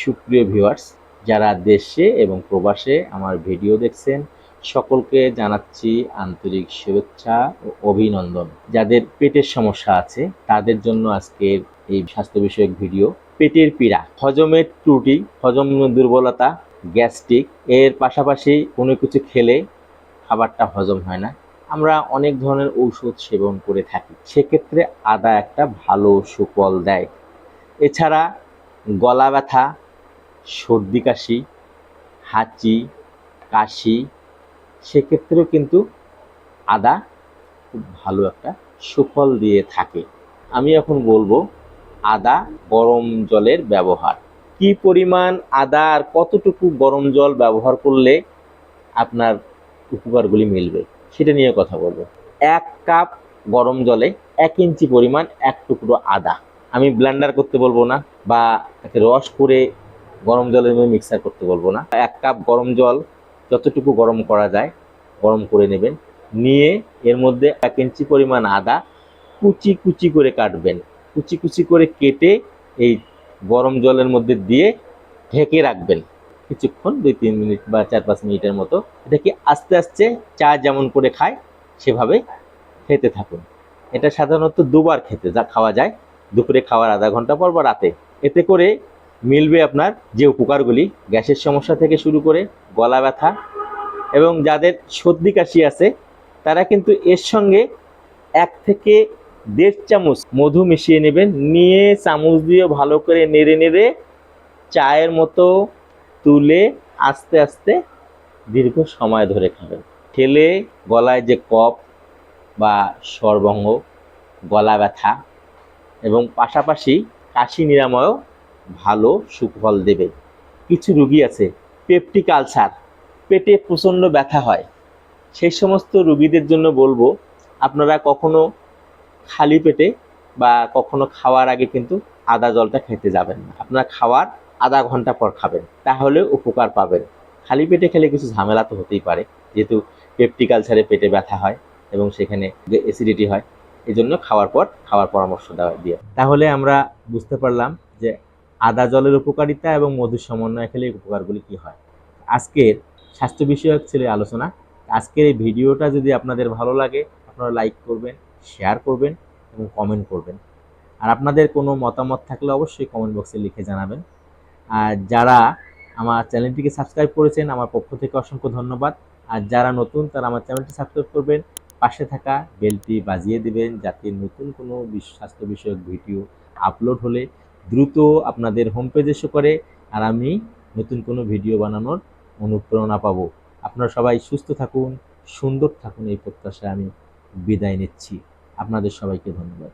সুপ্রিয় ভিউয়ার্স, যারা দেশে এবং প্রবাসে আমার ভিডিও দেখছেন, সকলকে জানাচ্ছি আন্তরিক শুভেচ্ছা ও অভিনন্দন। যাদের পেটের সমস্যা আছে, তাদের জন্য আজকের এই স্বাস্থ্য বিষয়ক ভিডিও পেটের পীড়া, হজমের ত্রুটি, হজম দুর্বলতা, গ্যাস্ট্রিক, এর পাশাপাশি কোনো কিছু খেলে খাবারটা হজম হয় না। আমরা অনেক ধরনের ঔষধ সেবন করে থাকি, সেক্ষেত্রে আদা একটা ভালো সুফল দেয়। এছাড়া গলা ব্যথা সর্দি, কাশি, হাঁচি, কাশি, সেক্ষেত্রেও কিন্তু আদা খুব ভালো একটা সুফল দিয়ে থাকে। আমি এখন বলব আদা গরম জলের ব্যবহার। কি পরিমাণ আদা আর কতটুকু গরম জল ব্যবহার করলে আপনার উপকারগুলি মিলবে, সেটা নিয়ে কথা বলব। এক কাপ গরম জলে এক ইঞ্চি পরিমাণ এক টুকরো আদা। আমি ব্লেন্ডার করতে বলব না বা রস করে গরম জলের মধ্যে মিক্সার করতে বলব না। এক কাপ গরম জল যতটুকু গরম করা যায়, গরম করে নেবেন। নিয়ে এর মধ্যে এক ইঞ্চি পরিমাণ আদা কুচি কুচি করে কাটবেন। কুচি কুচি করে কেটে এই গরম জলের মধ্যে দিয়ে ঢেকে রাখবেন। কিছুক্ষণ, দুই তিন মিনিট বা চার পাঁচ মিনিটের মতো। এটাকে আস্তে আস্তে চা যেমন করে খায়, সেভাবে খেতে থাকুন। এটা সাধারণত দুবার খেতে যা খাওয়া যায়। দুপুরে খাওয়ার আধা ঘণ্টা পর বা রাতে। এতে করে মিলবে আপনার যে উপকারগুলি গ্যাসের সমস্যা থেকে শুরু করে গলা ব্যথা এবং যাদের সর্দি কাশি আছে, তারা কিন্তু এর সঙ্গে এক থেকে দেড় চামচ মধু মিশিয়ে নেবেন। নিয়ে চামচ দিয়ে ভালো করে নেড়ে নেড়ে চায়ের মতো তুলে আস্তে আস্তে দীর্ঘ সময় ধরে খাবেন। খেলে গলায় যে কফ বা সর্বঙ্গ, গলা ব্যথা এবং পাশাপাশি কাশি নিরাময়ও ভালো সুফল দেবে। কিছু রুগী আছে, পেপটিক আলসার, পেটে প্রচণ্ড ব্যথা হয়। সেই সমস্ত রুগীদের জন্য বলব, আপনারা কখনো খালি পেটে বা কখনো খাওয়ার আগে কিন্তু আদা জলটা খেতে যাবেন না। আপনারা খাওয়ার আধা ঘণ্টা পর খাবেন, তাহলে উপকার পাবেন। খালি পেটে খেলে কিছু ঝামেলা তো হতেই পারে, যেহেতু পেপটিক আলসারে পেটে ব্যথা হয় এবং সেখানে অ্যাসিডিটি হয় এই জন্য খাওয়ার পর খাওয়ার পরামর্শ দেওয়া দিয়ে। তাহলে আমরা বুঝতে পারলাম যে আদা জলের উপকারিতা এবং মধুর সমন্বয় খেলে উপকারগুলি কী হয়? আজকের স্বাস্থ্য বিষয়ক ছিল আলোচনা। আজকের এই ভিডিওটা যদি আপনাদের ভালো লাগে, আপনারা লাইক করবেন, শেয়ার করবেন এবং কমেন্ট করবেন। আর আপনাদের কোনো মতামত থাকলে অবশ্যই কমেন্ট বক্সে লিখে জানাবেন। আর যারা আমার চ্যানেলটিকে সাবস্ক্রাইব করেছেন, আমার পক্ষ থেকে অসংখ্য ধন্যবাদ। আর যারা নতুন, তারা আমার চ্যানেলটি সাবস্ক্রাইব করবেন। পাশে থাকা বেলটি বাজিয়ে দেবেন, যাতে নতুন কোনো স্বাস্থ্য বিষয়ক ভিডিও আপলোড হলে দ্রুত আপনাদের হোম পেজে শো করে আর আমি নতুন কোনো ভিডিও বানানোর অনুপ্রেরণা পাব। আপনারা সবাই সুস্থ থাকুন, সুন্দর থাকুন, এই প্রত্যাশায় আমি বিদায় নিচ্ছি। আপনাদের সবাইকে ধন্যবাদ।